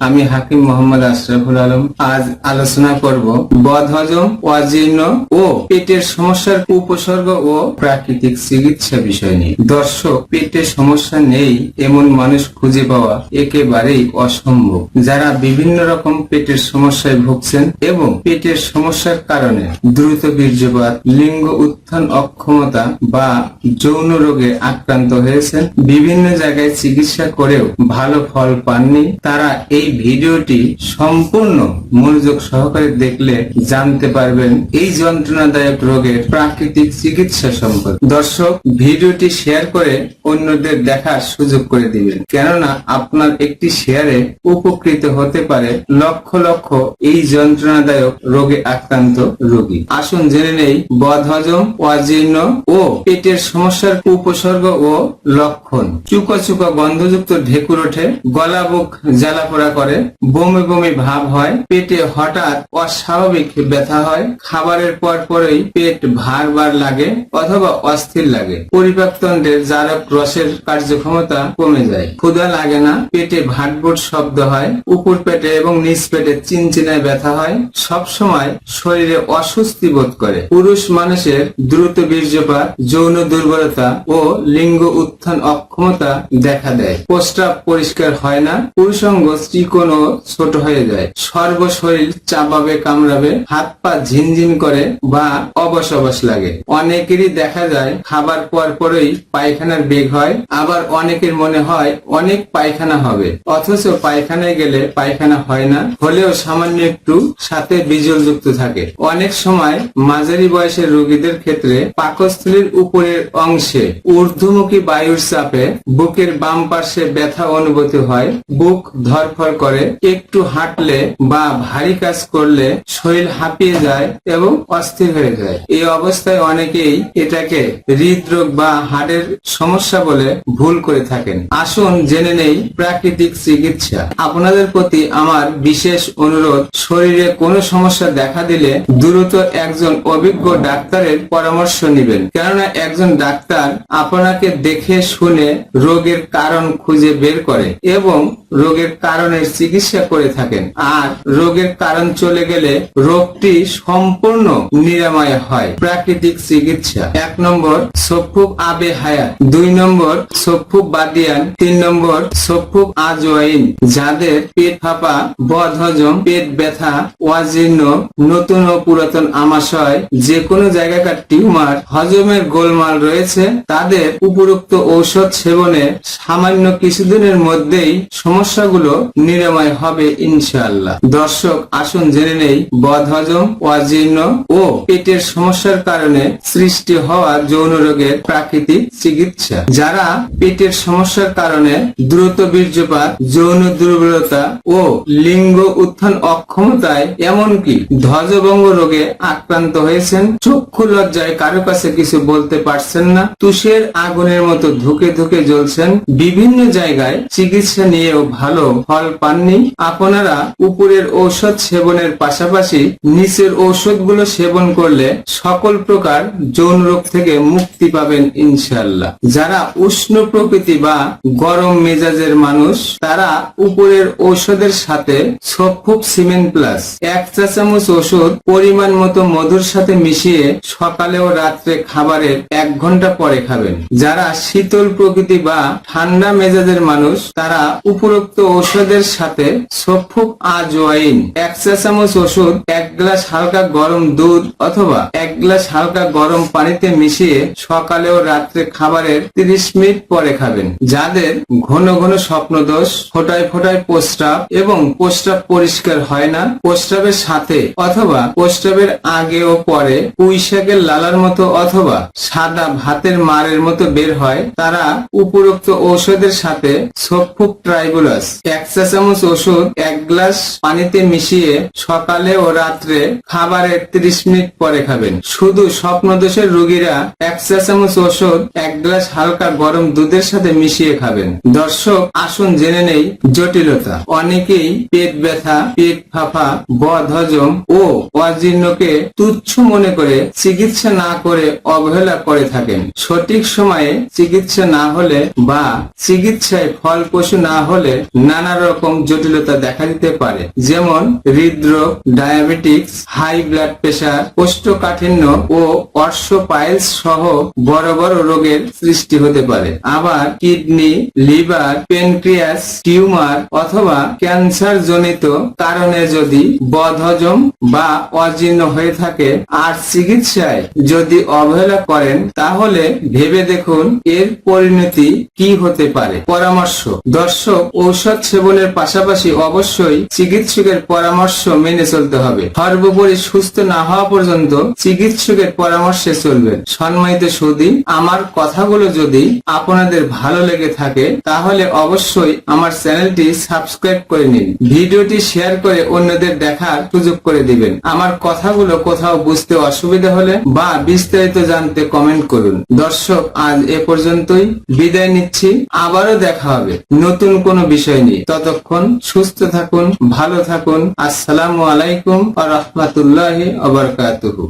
আমি হাকিম মোহাম্মদ আশরাফুল আলম। আজ আলোচনা করব বদহজম, অজীর্ণ ও পেটের সমস্যার উপসর্গ ও প্রাকৃতিক চিকিৎসা বিষয় নিয়ে। দর্শক পেটের সমস্যা নেই এমন মানুষ খুঁজে পাওয়া একেবারেই অসম্ভব। যারা বিভিন্ন রকম পেটের সমস্যায় ভুগছেন এবং পেটের সমস্যার কারণে দ্রুত বীর্যপাত, লিঙ্গ উত্থান অক্ষমতা বা যৌন রোগে আক্রান্ত হয়েছেন। বিভিন্ন জায়গায় চিকিৎসা করেও ভালো ফল পাননি। তারা এই ভিডিওটি সম্পূর্ণ মনোযোগ সহকারে দেখলে জানতে পারবেন এই যন্ত্রণাদায়ক রোগের প্রাকৃতিক চিকিৎসা সম্পর্কে। দর্শক, ভিডিওটি শেয়ার করে অন্যদের দেখার সুযোগ করে দিবেন। কেননা আপনার একটি শেয়ারে উপকৃত হতে পারে লক্ষ লক্ষ এই যন্ত্রণাদায়ক রোগে আক্রান্ত রোগী। আসুন জেনে নেই, বদহজম, অজীর্ণ ও পেটের সমস্যার উপসর্গ ও লক্ষণ। চুকো চুকো গন্ধযুক্ত ঢেকুর ওঠে, গলা বুক জ্বালা পোড়া করে, বমি বমি ভাব হয়, পেটে হঠাৎ অস্বাভাবিক ব্যথা হয়, খাবারের পর পরই পেট ভার বার লাগে অথবা অস্থির লাগে। পরিপাকতন্ত্রের জারক রসের কার্যক্ষমতা কমে যায়। ক্ষুধা লাগে না, পেটে ভাটভুট শব্দ হয়, উপর পেটে এবং নিচ পেটে চিনচিনায় ব্যথা হয় সব সময় শরীরে অস্বস্তি বোধ করে। পুরুষ মানুষের দ্রুত বীর্যপাত, যৌন দুর্বলতা ও লিঙ্গ উত্থান অক্ষমতা দেখা দেয়। প্রস্রাব পরিষ্কার হয় না, পুরুষাঙ্গ চিকন ছোট হয়ে যায়। সর্বশরীর চাপাবে কামড়াবে, হাত পা ঝিনঝিন করে বা অবশ অবশ লাগে। অনেকেরই দেখা যায়, খাবার পর পরই পায়খানার বেগ হয়, আবার অনেকের মনে হয় অনেক পায়খানা হবে। অথচ পায়খানায় গেলে পায়খানা হয় না, হলেও সামান্য একটু সাথে বিজল যুক্ত থাকে। অনেক সময় মাঝারি বয়সের রোগীদের ক্ষেত্রে পাকস্থলীর উপরের অংশে ঊর্ধ্বমুখী বায়ুর চাপে বুকের বাম পার্শ্বে ব্যথা অনুভূতি হয়, বুক ধরফর করে, একটু হাঁটলে বা ভারী কাজ করলে শরীর হাঁপিয়ে যায় এবং অস্থির হয়ে যায়। এই অবস্থায় অনেকেই এটাকে হৃদরোগ বা হাড়ের সমস্যা বলে ভুল করে থাকেন। আসুন জেনে নেই প্রাকৃতিক চিকিৎসা। আপনাদের প্রতি আমার বিশেষ অনুরোধ, শরীরে কোনো সমস্যা দেখা দিলে দ্রুত একজন অভিজ্ঞ ডাক্তারের পরামর্শ নেবেন। কেননা একজন ডাক্তার আপনাকে দেখে শুনে রোগের কারণ খুঁজে বের করে এবং রোগের কারণের চিকিৎসা করে থাকেন। আর রোগের কারণ চলে গেলে রোগটি সম্পূর্ণ নিরাময় হয়। প্রাকৃতিক চিকিৎসা। এক নম্বর সফুক আবে হায়াত। দুই নম্বর সফুক বাদিয়ান। তিন নম্বর সফুক আজওয়াইন, যাদের পেট ফাঁপা, বদহজম, পেট ব্যথা ওয়াজীর্ণ নতুন ও পুরাতন আমাশয় যে কোনো জায়গাকার টিউমার, হজমের গোলমাল রয়েছে, তাদের উপরোক্ত ঔষধ সেবনে সামান্য কিছুদিনের মধ্যেই সমস্যাগুলো নিরাময় হবে ইনশাআল্লাহ। দর্শক, আসুন জেনে নেই বদহজম, অজীর্ণ ও পেটের সমস্যার কারণে সৃষ্টি হওয়া যৌন রোগের প্রাকৃতিক চিকিৎসা। যারা পেটের সমস্যার কারণে দ্রুত বীর্যপাত, যৌন দুর্বলতা ও লিঙ্গ উত্থান অক্ষমতায় এমনকি ধ্বজভঙ্গ রোগে আক্রান্ত হয়েছেন, চক্ষু লজ্জায় কারও কাছে কিছু বলতে পারছেন না, তুষের আগুনের মতো ধুকে ধুকে জ্বলছেন। বিভিন্ন জায়গায় চিকিৎসা নিয়েও ভালো ফল পাননি। আপনারা উপরের ঔষধ সেবনের পাশাপাশি নিচের ঔষধগুলো সেবন করলে সকল প্রকার যৌন রোগ থেকে মুক্তি পাবেন ইনশাল্লাহ যারা উষ্ণ প্রকৃতি বা গরম মেজাজের মানুষ, তারা উপরের ঔষধের সাথে সফুক সিমেন্ট প্লাস এক চা চামচ ওষুধ পরিমাণ মতো মধুর সাথে মিশিয়ে সকালে ও রাত্রে খাবারের এক ঘণ্টা পরে খাবেন। যারা শীতল প্রকৃতি বা ঠান্ডা মেজাজের মানুষ, তারা উপরোক্ত ঔষধের সাথে সফুক আজওয়াইন এক চা চামচ ওষুধ, এক গ্লাস হালকা গরম দুধ অথবা এক গ্লাস হালকা গরম পানিতে মিশিয়ে সকালে ও রাত্রে খাবারের তিরিশ মিনিট পরে খাবেন। যাদের ঘন ঘন স্বপ্নদোষ, ফোটায় ফোটায় প্রস্রাব এবং প্রস্রাব পরিষ্কার হয় না, প্রস্রাবের সাথে অথবা প্রস্রাবের আগে ও পরে পুঁই লালার মতো অথবা সাদা ভাতের মারের মতো বের হয়, তারা উপরোক্ত ঔষধের সাথে সফুক ট্রাইবুলাস এক চা চামচ ওষুধ এক গ্লাস পানিতে মিশিয়ে সকালে ও রাত্রে খাবারের তিরিশ মিনিট পরে খাবেন। শুধু স্বপ্নদোষের রোগীরা এক চা চামচ ওষুধ এক গ্লাস হালকা গরম দুধের সাথে মিশিয়ে খাবেন। দর্শক, আসুন জেনে নেই জটিলতা। অনেকেই পেট ব্যথা, পেট ফাঁপা বদহজম ও অজীর্ণকে তুচ্ছ মনে করে চিকিৎসা না করে অবহেলা করে থাকেন। সঠিক সময় সময়ে চিকিৎসা না হলে বা চিকিৎসায় ফলপ্রসূ না হলে নানা রকম জটিলতা দেখা দিতে পারে। যেমন হৃদরোগ ডায়াবেটিক্স হাই ব্লাড প্রেশার কোষ্ঠকাঠিন্য ও অর্শোপাইলস সহ বড় বড় রোগের সৃষ্টি হতে পারে। আবার কিডনি, লিভার পেনক্রিয়াস টিউমার অথবা ক্যান্সার জনিত কারণে যদি বদহজম বা অজীর্ণ হয়ে থাকে, আর চিকিৎসায় যদি অবহেলা করেন, তাহলে ভেবে দেখুন, এর পরিণতি কি হতে পারে? পরামর্শ। দর্শক, ঔষধ সেবনের পাশাপাশি অবশ্যই চিকিৎসকের পরামর্শ মেনে চলতে হবে। সর্বোপরি সুস্থ না হওয়া পর্যন্ত চিকিৎসকের পরামর্শে চলবেন। সম্মানিত সুদী, আমার কথাগুলো যদি আপনাদের ভালো লেগে থাকে, তাহলে অবশ্যই আমার চ্যানেলটি সাবস্ক্রাইব করে নিন। ভিডিওটি শেয়ার করে অন্যদের দেখার সুযোগ করে দিবেন। আমার কথাগুলো কোথাও বুঝতে অসুবিধা হলে বা বিস্তারিত জানতে কমেন্ট করুন। দর্শক আজ এ পর্যন্তই। বিদায় নিচ্ছি। আবারও দেখা হবে। নতুন কোনো বিষয় নিয়ে। ততক্ষণ সুস্থ থাকুন, ভালো থাকুন। আসসালামু আলাইকুম আ রহমতুল্লাহ আবরকাতুহু